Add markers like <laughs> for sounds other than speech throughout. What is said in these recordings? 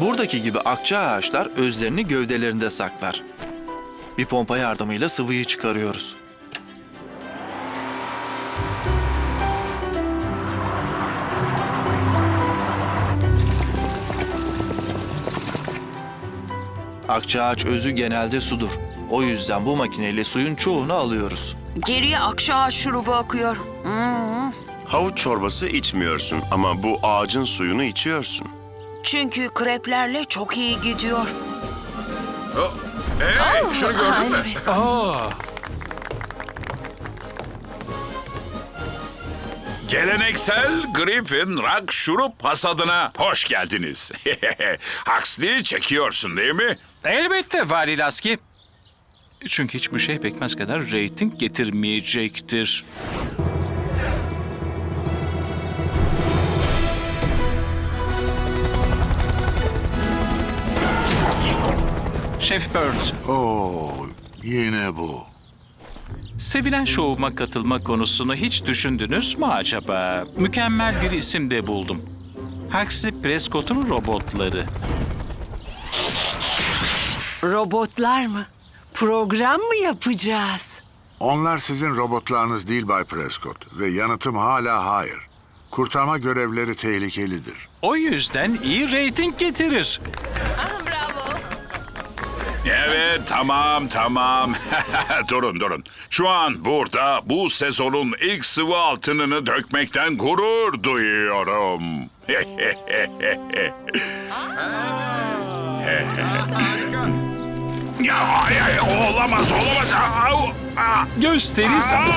Buradaki gibi akça ağaçlar özlerini gövdelerinde saklar. Bir pompa yardımıyla sıvıyı çıkarıyoruz. Akçaağaç özü genelde sudur. O yüzden bu makineyle suyun çoğunu alıyoruz. Geriye akşam şurubu akıyor. Hmm. Havuç çorbası içmiyorsun ama bu ağacın suyunu içiyorsun. Çünkü kreplerle çok iyi gidiyor. Hey, şunu gördün mü? Geleneksel Griffin Rock şurup hasadına hoş geldiniz. <laughs> Huxley çekiyorsun değil mi? Elbette Varilaski. Çünkü hiçbir şey pekmez kadar reyting getirmeyecektir. Şef Burns, Oo, yine bu. sevilen şovuma katılma konusunu hiç düşündünüz mü acaba? Mükemmel bir isim de buldum. Huxley Prescott'un robotları. Robotlar mı? Program mı yapacağız? Onlar sizin robotlarınız değil Bay Prescott ve yanıtım hala hayır. Kurtarma görevleri tehlikelidir. O yüzden iyi reyting getirir. Evet tamam tamam. <laughs> durun durun. Şu an burada bu sezonun ilk sıvı altınını dökmekten gurur duyuyorum. <laughs> ya ay, ay, olamaz olamaz. Au, ah, Gösteri zamanı.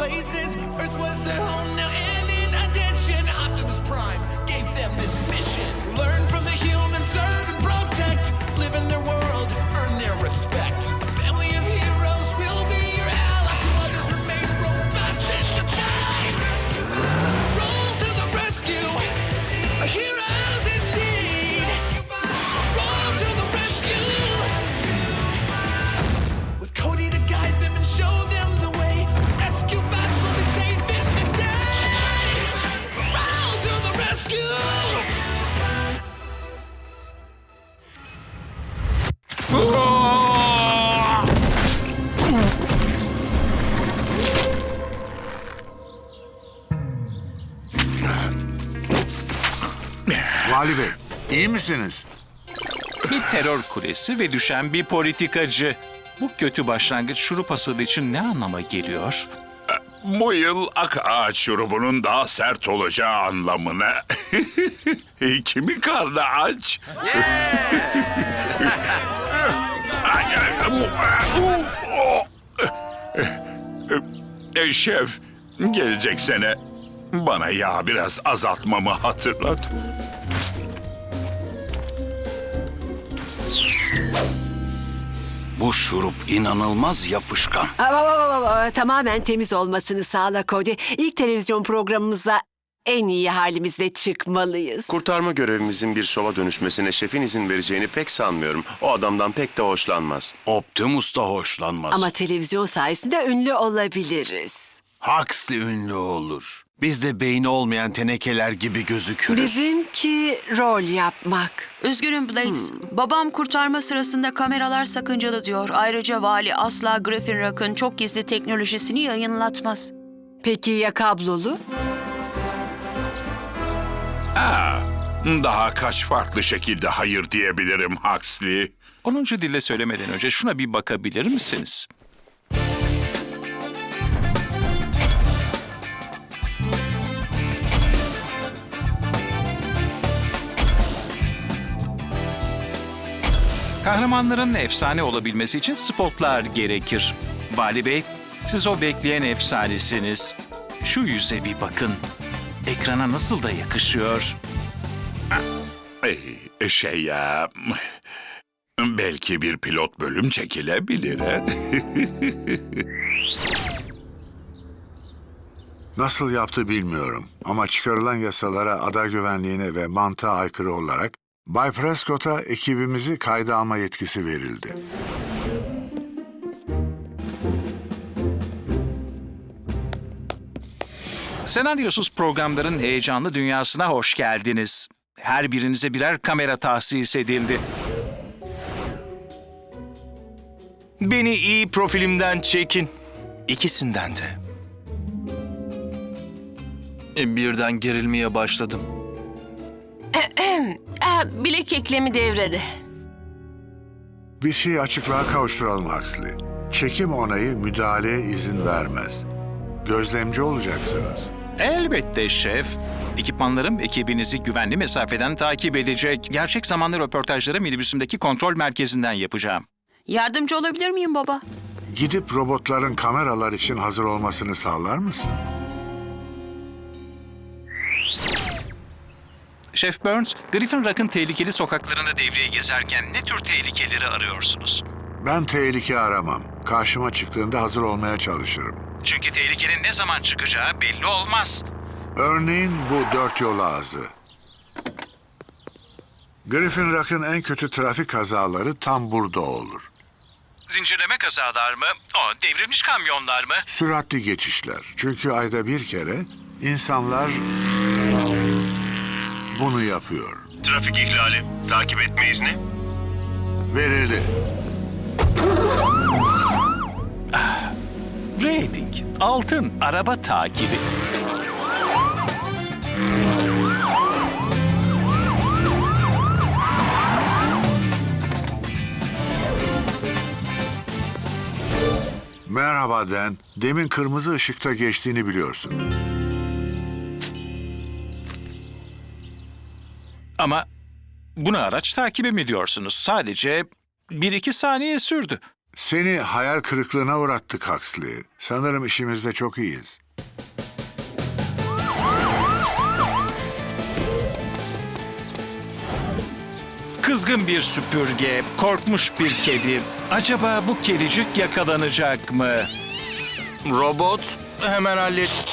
places. Earth was their home Vali Bey, iyi misiniz? Bir terör kulesi ve düşen bir politikacı. Bu kötü başlangıç şurup hasadı için ne anlama geliyor? Bu yıl ak ağaç şurubunun daha sert olacağı anlamına. <laughs> Kimi karnı aç? E, <laughs> Şef, gelecek sene bana yağ biraz azaltmamı hatırlat. Bu şurup inanılmaz yapışkan. Aa, aa, aa, aa, Tamamen temiz olmasını sağla Cody. İlk televizyon programımıza en iyi halimizle çıkmalıyız. Kurtarma görevimizin bir şova dönüşmesine şefin izin vereceğini pek sanmıyorum. O adamdan pek de hoşlanmaz. Optimus da hoşlanmaz. Ama televizyon sayesinde ünlü olabiliriz. Huxley ünlü olur. Biz de beyni olmayan tenekeler gibi gözükürüz. Bizimki rol yapmak. Üzgünüm Blades. Babam kurtarma sırasında kameralar sakıncalı diyor. Ayrıca vali asla Griffin Rock'ın çok gizli teknolojisini yayınlatmaz. Peki ya kablolu? Daha kaç farklı şekilde hayır diyebilirim Huxley? 10. dille söylemeden önce şuna bir bakabilir misiniz? Kahramanların efsane olabilmesi için spotlar gerekir. Vali Bey, siz o bekleyen efsanesiniz. Şu yüze bir bakın. Ekrana nasıl da yakışıyor. Ey, Şey ya... Belki bir pilot bölüm çekilebilir. he? <laughs> Nasıl yaptı bilmiyorum ama çıkarılan yasalara, ada güvenliğine ve mantığa aykırı olarak Bay Prescott'a ekibimizi kayda alma yetkisi verildi. Senaryosuz programların heyecanlı dünyasına hoş geldiniz. Her birinize birer kamera tahsis edildi. Beni iyi profilimden çekin. İkisinden de. E, birden gerilmeye başladım. Aa, bilek eklemi devrede. Bir şeyi açıklığa kavuşturalım Huxley. Çekim onayı müdahaleye izin vermez. Gözlemci olacaksınız. Elbette şef. Ekipmanlarım ekibinizi güvenli mesafeden takip edecek. Gerçek zamanlı röportajları minibüsümdeki kontrol merkezinden yapacağım. Yardımcı olabilir miyim baba? Gidip robotların kameralar için hazır olmasını sağlar mısın? Şef Burns, Griffin Rock'ın tehlikeli sokaklarında devreye gezerken ne tür tehlikeleri arıyorsunuz? Ben tehlike aramam. Karşıma çıktığında hazır olmaya çalışırım. Çünkü tehlikenin ne zaman çıkacağı belli olmaz. Örneğin bu dört yol ağzı. Griffin Rock'ın en kötü trafik kazaları tam burada olur. Zincirleme kazalar mı? O devrilmiş kamyonlar mı? Süratli geçişler. Çünkü ayda bir kere insanlar bunu yapıyor. Trafik ihlali. Takip etme izni. Verildi. Rating, altın, araba takibi. Merhaba Dan. Demin kırmızı ışıkta geçtiğini biliyorsun. Ama bunu araç takibi mi diyorsunuz? Sadece bir iki saniye sürdü. Seni hayal kırıklığına uğrattık Huxley. Sanırım işimizde çok iyiyiz. Kızgın bir süpürge, korkmuş bir kedi. Acaba bu kedicik yakalanacak mı? Robot, hemen hallet.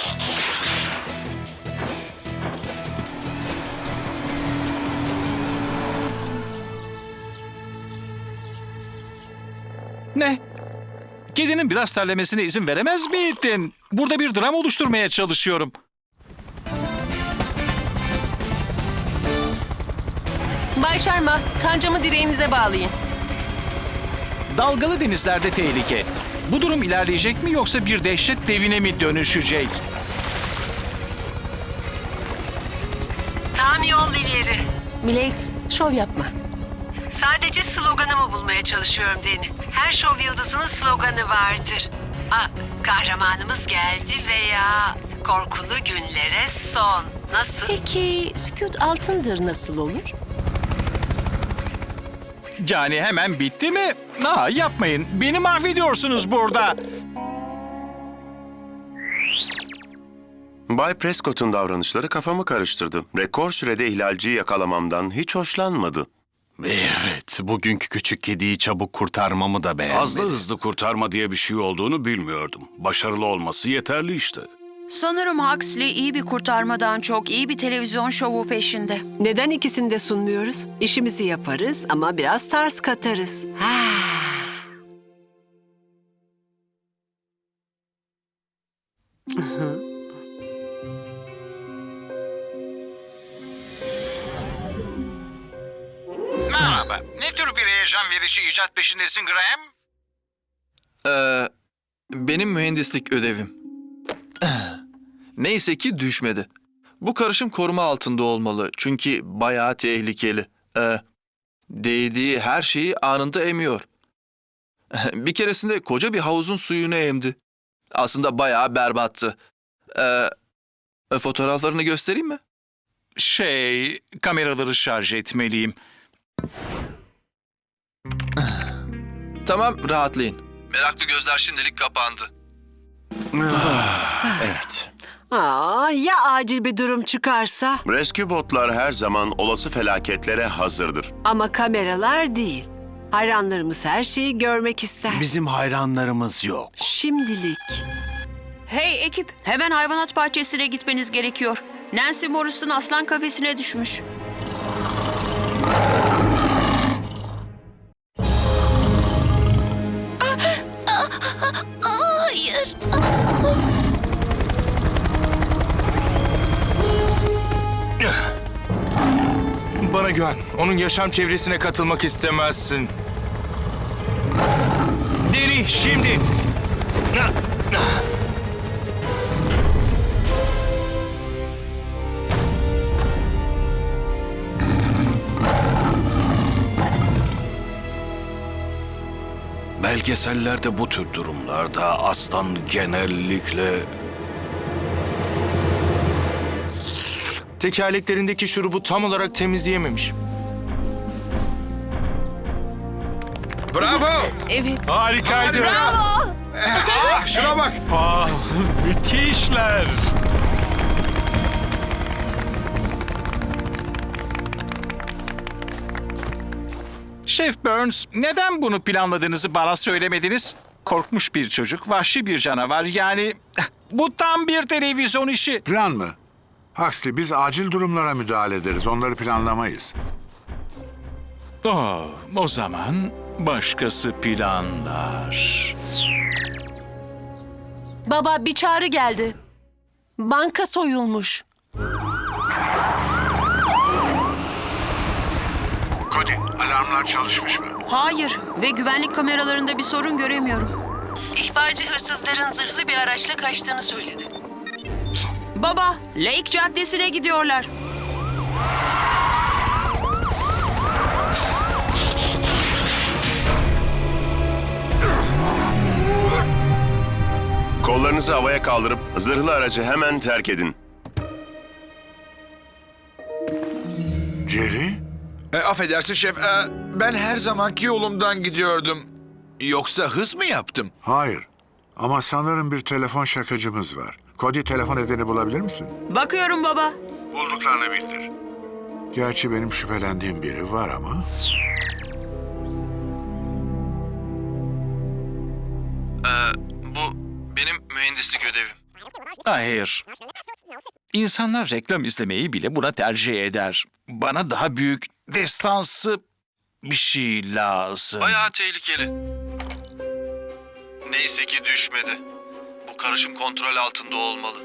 Ne? Kedinin biraz terlemesine izin veremez miydin? Burada bir dram oluşturmaya çalışıyorum. Bay Sharma, kancamı direğinize bağlayın. Dalgalı denizlerde tehlike. Bu durum ilerleyecek mi yoksa bir dehşet devine mi dönüşecek? Tam yol ileri. Millet, şov yapma. Sadece sloganımı bulmaya çalışıyorum Deni. Her şov yıldızının sloganı vardır. Aa, kahramanımız geldi veya korkulu günlere son. Nasıl? Peki sükut altındır nasıl olur? Yani hemen bitti mi? Aa, yapmayın. Beni mahvediyorsunuz burada. Bay Prescott'un davranışları kafamı karıştırdı. Rekor sürede ihlalciyi yakalamamdan hiç hoşlanmadı. Evet, bugünkü küçük kediyi çabuk kurtarmamı da beğenmedi. Fazla hızlı kurtarma diye bir şey olduğunu bilmiyordum. Başarılı olması yeterli işte. Sanırım Huxley iyi bir kurtarmadan çok iyi bir televizyon şovu peşinde. Neden ikisini de sunmuyoruz? İşimizi yaparız ama biraz tarz katarız. Ha. Tür bir heyecan verici icat peşindesin Graham? Ee, benim mühendislik ödevim. <clears throat> Neyse ki düşmedi. Bu karışım koruma altında olmalı çünkü bayağı tehlikeli. Ee, değdiği her şeyi anında emiyor. <laughs> bir keresinde koca bir havuzun suyunu emdi. Aslında bayağı berbattı. Ee, fotoğraflarını göstereyim mi? Şey, kameraları şarj etmeliyim. Tamam, rahatlayın. Meraklı gözler şimdilik kapandı. Evet. Aa, ya acil bir durum çıkarsa? Rescue botlar her zaman olası felaketlere hazırdır. Ama kameralar değil. Hayranlarımız her şeyi görmek ister. Bizim hayranlarımız yok. Şimdilik. Hey ekip, hemen hayvanat bahçesine gitmeniz gerekiyor. Nancy Morrison aslan kafesine düşmüş. Güven. Onun yaşam çevresine katılmak istemezsin. Deni şimdi. Belgesellerde bu tür durumlarda aslan genellikle Tekerleklerindeki şurubu tam olarak temizleyememiş. Bravo. Evet. Harikaydı. Bravo. <laughs> Ah, şuna bak. Ah, müthişler. Şef Burns, neden bunu planladığınızı bana söylemediniz? Korkmuş bir çocuk, vahşi bir canavar. Yani bu tam bir televizyon işi. Plan mı? Huxley biz acil durumlara müdahale ederiz. Onları planlamayız. Oh, o zaman başkası planlar. Baba bir çağrı geldi. Banka soyulmuş. Cody, alarmlar çalışmış mı? Hayır ve güvenlik kameralarında bir sorun göremiyorum. İhbarcı hırsızların zırhlı bir araçla kaçtığını söyledi. Baba, Lake Caddesi'ne gidiyorlar. Kollarınızı havaya kaldırıp zırhlı aracı hemen terk edin. Jerry? E, affedersin şef. e, ben her zamanki yolumdan gidiyordum. Yoksa hız mı yaptım? Hayır. Ama sanırım bir telefon şakacımız var. Cody telefon edeni bulabilir misin? Bakıyorum baba. Bulduklarını bildir. Gerçi benim şüphelendiğim biri var ama... Bu benim mühendislik ödevim. Hayır. İnsanlar reklam izlemeyi bile buna tercih eder. Bana daha büyük, destansı bir şey lazım. Bayağı tehlikeli. Neyse ki düşmedi. Bu karışım kontrol altında olmalı.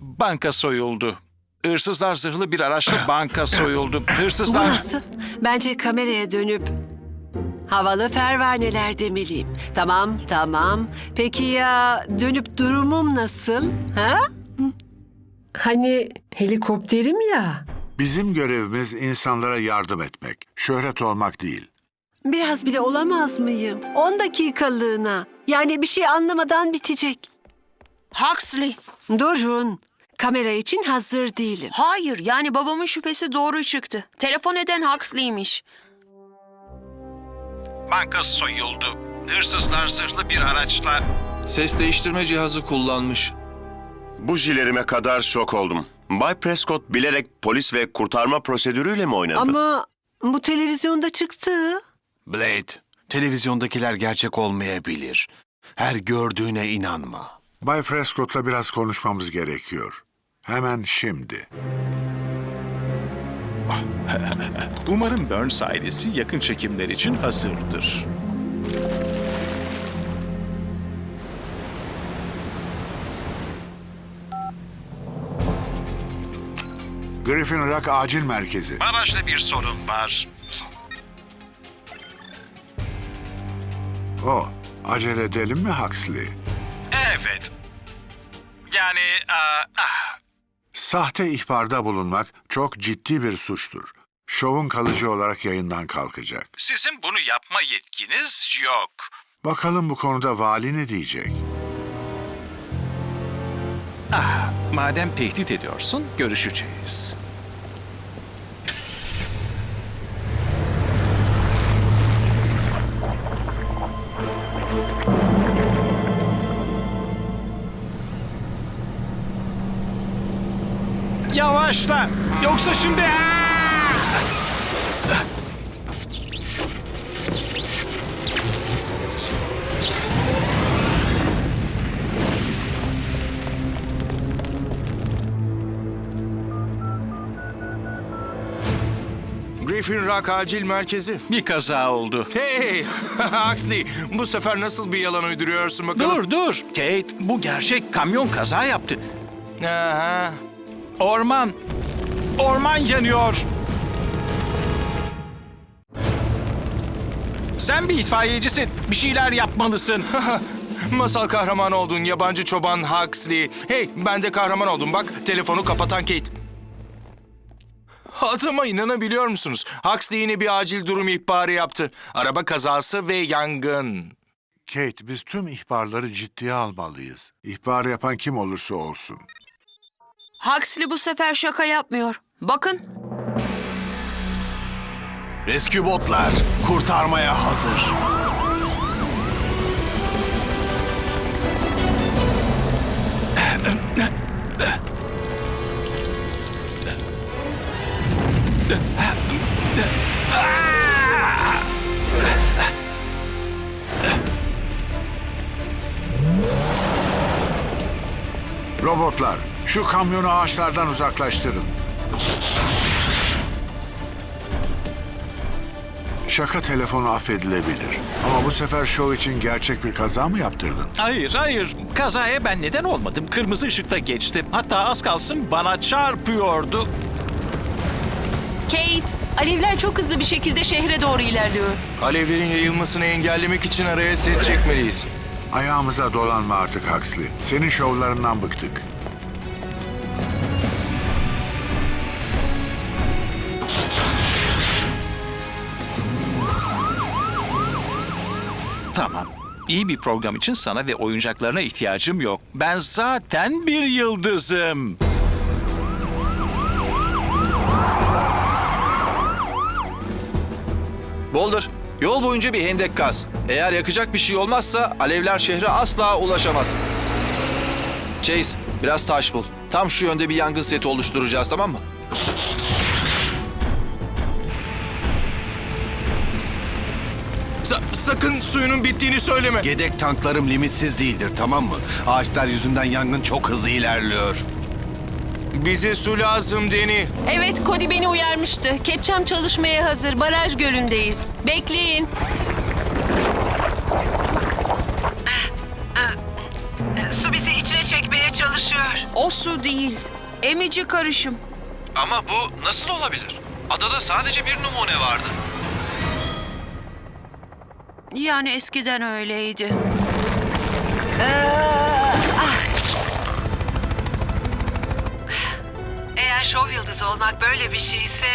Banka soyuldu. Hırsızlar zırhlı bir araçla banka soyuldu. Hırsızlar... Burası. Bence kameraya dönüp havalı pervaneler demeliyim. Tamam, tamam. Peki ya dönüp durumum nasıl? Ha? Hani helikopterim ya. Bizim görevimiz insanlara yardım etmek. Şöhret olmak değil. Biraz bile olamaz mıyım? 10 dakikalığına. Yani bir şey anlamadan bitecek. Huxley. Durun. Kamera için hazır değilim. Hayır, yani babamın şüphesi doğru çıktı. Telefon eden Huxley'miş. Banka soyuldu. Hırsızlar zırhlı bir araçla... Ses değiştirme cihazı kullanmış. Bu jilerime kadar şok oldum. Bay Prescott bilerek polis ve kurtarma prosedürüyle mi oynadı? Ama bu televizyonda çıktı. Blade, televizyondakiler gerçek olmayabilir. Her gördüğüne inanma. Bay Prescott'la biraz konuşmamız gerekiyor. Hemen şimdi. <laughs> Umarım Burns ailesi yakın çekimler için hazırdır. Griffin Rock Acil Merkezi. Araçta bir sorun var. O. Acele edelim mi Huxley? Evet. Yani... aa, ah, Sahte ihbarda bulunmak çok ciddi bir suçtur. Şovun kalıcı olarak yayından kalkacak. sizin bunu yapma yetkiniz yok. Bakalım bu konuda vali ne diyecek? Ah, madem tehdit ediyorsun, görüşeceğiz. Yavaşla, yoksa şimdi... Griffin Rock acil merkezi. Bir kaza oldu. Hey! <laughs> Huxley, bu sefer nasıl bir yalan uyduruyorsun bakalım? Dur dur. Kate bu gerçek kamyon kaza yaptı. Aha. Orman. Orman yanıyor. Sen bir itfaiyecisin. Bir şeyler yapmalısın. <laughs> Masal kahramanı oldun yabancı çoban Huxley. Hey ben de kahraman oldum bak telefonu kapatan Kate. Adama inanabiliyor musunuz? Huxley yine bir acil durum ihbarı yaptı. Araba kazası ve yangın. Kate, biz tüm ihbarları ciddiye almalıyız. İhbar yapan kim olursa olsun. Huxley bu sefer şaka yapmıyor. Bakın Rescue botlar kurtarmaya hazır. Robotlar, şu kamyonu ağaçlardan uzaklaştırın. Şaka telefonu affedilebilir. Ama bu sefer şov için gerçek bir kaza mı yaptırdın? Hayır hayır. Kazaya ben neden olmadım. Kırmızı ışıkta geçtim. Hatta az kalsın bana çarpıyordu. Kate, alevler çok hızlı bir şekilde şehre doğru ilerliyor. Alevlerin yayılmasını engellemek için araya set çekmeliyiz. Ayağımıza dolanma artık Huxley. Senin şovlarından bıktık. İyi bir program için sana ve oyuncaklarına ihtiyacım yok. Ben zaten bir yıldızım. Boulder, yol boyunca bir hendek kaz. Eğer yakacak bir şey olmazsa alevler şehre asla ulaşamaz. Chase, biraz taş bul. Tam şu yönde bir yangın seti oluşturacağız tamam mı? Sakın suyunun bittiğini söyleme. Yedek tanklarım limitsiz değildir tamam mı? Ağaçlar yüzünden yangın çok hızlı ilerliyor. Bize su lazım Deni. Evet, Cody beni uyarmıştı. Kepçem çalışmaya hazır. Baraj gölündeyiz. Bekleyin. Su bizi içine çekmeye çalışıyor. o su değil. Emici karışım. Ama bu nasıl olabilir? Adada sadece bir numune vardı. Yani eskiden öyleydi. Eğer şov yıldızı olmak böyle bir şeyse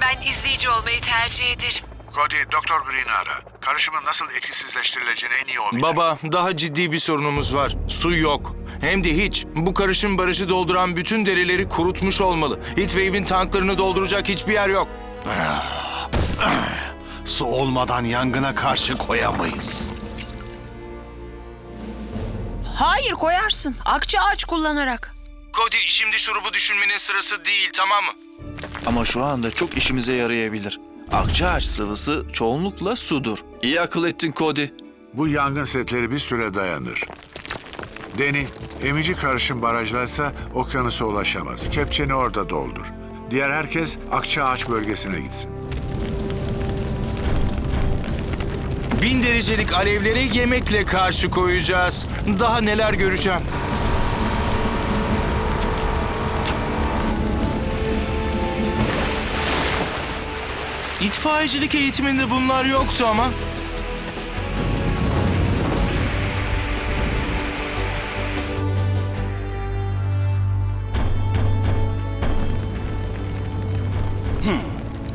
ben izleyici olmayı tercih ederim. Cody, Doktor Green'i ara. Karışımın nasıl etkisizleştirileceğini en iyi o bilir. Baba, daha ciddi bir sorunumuz var. Su yok. Hem de hiç. Bu karışım barajı dolduran bütün derileri kurutmuş olmalı. Heatwave'in tanklarını dolduracak hiçbir yer yok. Su olmadan yangına karşı koyamayız. Hayır koyarsın. Akça ağaç kullanarak. Cody, şimdi şurubu düşünmenin sırası değil, tamam mı? Ama şu anda çok işimize yarayabilir. Akçaağaç sıvısı çoğunlukla sudur. İyi akıl ettin Cody. Bu yangın setleri bir süre dayanır. Deni, emici karışım barajlarsa okyanusa ulaşamaz. Kepçeni orada doldur. Diğer herkes Akçaağaç bölgesine gitsin. Bin derecelik alevlere yemekle karşı koyacağız. Daha neler göreceğim. İtfaiyecilik eğitiminde bunlar yoktu ama.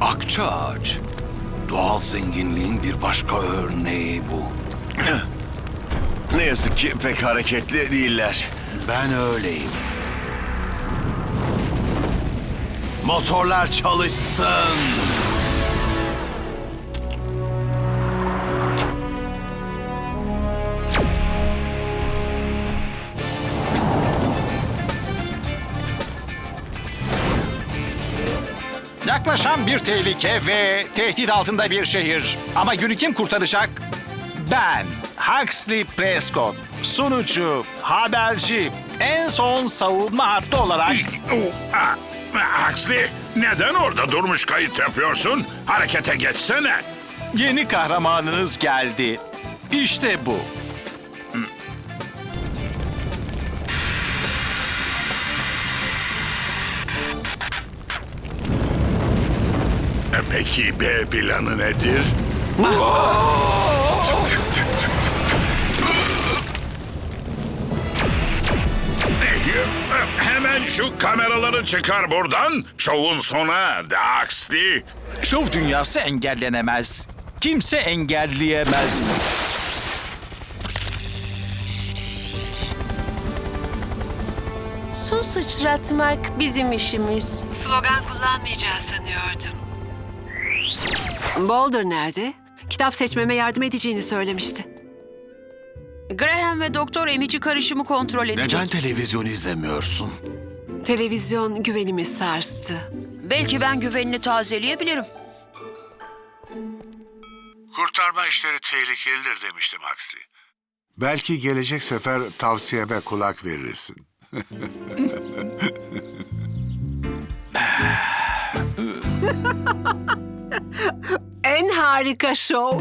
Akçaağaç. Doğal zenginliğin bir başka örneği bu. Ne yazık ki pek hareketli değiller. Ben öyleyim. Motorlar çalışsın. Yaklaşan bir tehlike ve tehdit altında bir şehir. Ama günü kim kurtaracak? Ben, Huxley Prescott, sunucu, haberci, en son savunma hattı olarak Huxley, neden orada durmuş kayıt yapıyorsun? Harekete geçsene. Yeni kahramanınız geldi. İşte bu. Peki B planı nedir? Hemen şu kameraları çıkar buradan. Şovun sona Huxley. Şov dünyası engellenemez. Kimse engelleyemez. Su sıçratmak bizim işimiz. Slogan kullanmayacağız sanıyordum. Boulder nerede? Kitap seçmeme yardım edeceğini söylemişti. Graham ve doktor emici karışımı kontrol edecek. Neden televizyon izlemiyorsun? Televizyon güvenimi sarstı. Belki ben güvenini tazeleyebilirim. Kurtarma işleri tehlikelidir demiştim Huxley. Belki gelecek sefer tavsiyeme kulak verirsin. <laughs> <laughs> <laughs> En harika şov.